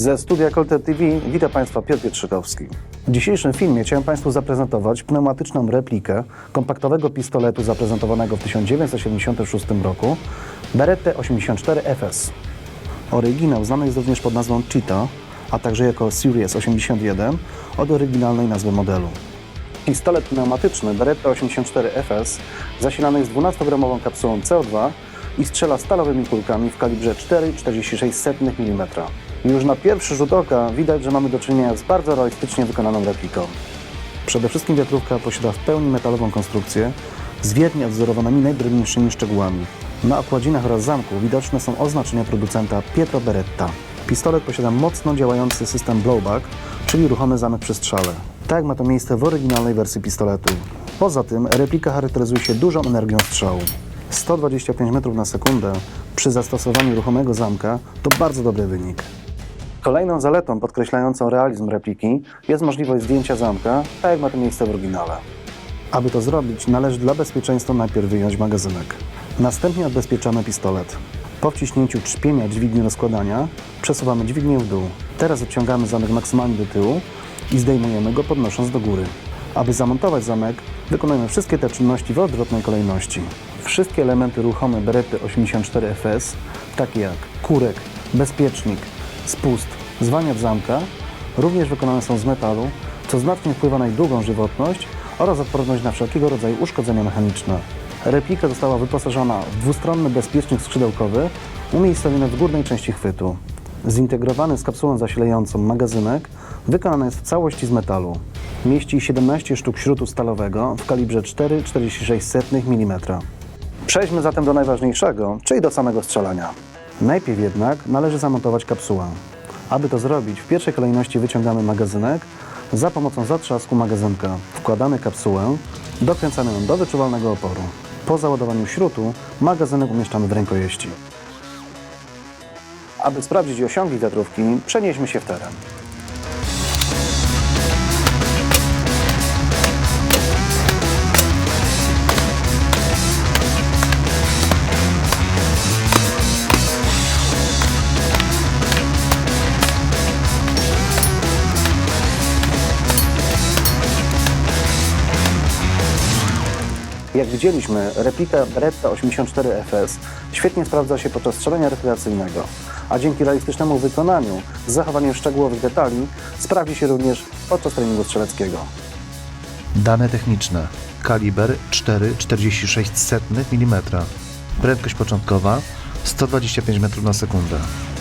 Ze studia Colter TV witam Państwa Piotr Pietrzykowski. W dzisiejszym filmie chciałem Państwu zaprezentować pneumatyczną replikę kompaktowego pistoletu zaprezentowanego w 1976 roku Beretta 84 FS. Oryginał znany jest również pod nazwą Cheetah, a także jako Series 81 od oryginalnej nazwy modelu. Pistolet pneumatyczny Beretta 84 FS zasilany jest 12-gramową kapsułą CO2 i strzela stalowymi kulkami w kalibrze 4,46 mm. Już na pierwszy rzut oka widać, że mamy do czynienia z bardzo realistycznie wykonaną repliką. Przede wszystkim wiatrówka posiada w pełni metalową konstrukcję z wiernie odzorowanymi najdrobniejszymi szczegółami. Na okładzinach oraz zamku widoczne są oznaczenia producenta Pietro Beretta. Pistolet posiada mocno działający system blowback, czyli ruchomy zamek przy strzale. Tak ma to miejsce w oryginalnej wersji pistoletu. Poza tym replika charakteryzuje się dużą energią strzału. 125 metrów na sekundę przy zastosowaniu ruchomego zamka to bardzo dobry wynik. Kolejną zaletą podkreślającą realizm repliki jest możliwość zdjęcia zamka, tak jak ma to miejsce w oryginale. Aby to zrobić, należy dla bezpieczeństwa najpierw wyjąć magazynek. Następnie odbezpieczamy pistolet. Po wciśnięciu trzpienia dźwigni rozkładania przesuwamy dźwignię w dół. Teraz odciągamy zamek maksymalnie do tyłu i zdejmujemy go podnosząc do góry. Aby zamontować zamek, wykonujemy wszystkie te czynności w odwrotnej kolejności. Wszystkie elementy ruchome Berety 84 FS, takie jak kurek, bezpiecznik, spust, zwaniacz zamka, również wykonane są z metalu, co znacznie wpływa na ich długą żywotność oraz odporność na wszelkiego rodzaju uszkodzenia mechaniczne. Replika została wyposażona w dwustronny bezpiecznik skrzydełkowy umiejscowiony w górnej części chwytu. Zintegrowany z kapsułą zasilającą magazynek wykonany jest w całości z metalu. Mieści 17 sztuk śrutu stalowego w kalibrze 4,46 mm. Przejdźmy zatem do najważniejszego, czyli do samego strzelania. Najpierw jednak należy zamontować kapsułę. Aby to zrobić, w pierwszej kolejności wyciągamy magazynek za pomocą zatrzasku magazynka. Wkładamy kapsułę, dokręcamy ją do wyczuwalnego oporu. Po załadowaniu śrutu magazynek umieszczamy w rękojeści. Aby sprawdzić osiągi wiatrówki, przenieśmy się w teren. Jak widzieliśmy, replika Beretta 84 FS świetnie sprawdza się podczas strzelania rekreacyjnego, a dzięki realistycznemu wykonaniu z zachowaniem szczegółowych detali sprawdzi się również podczas treningu strzeleckiego. Dane techniczne. Kaliber 4,46 mm. Prędkość początkowa 125 metrów na sekundę.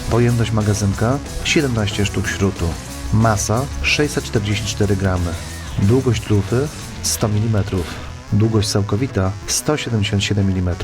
Pojemność magazynka 17 sztuk śrutu. Masa 644 gramy. Długość lufy 100 mm. Długość całkowita 177 mm.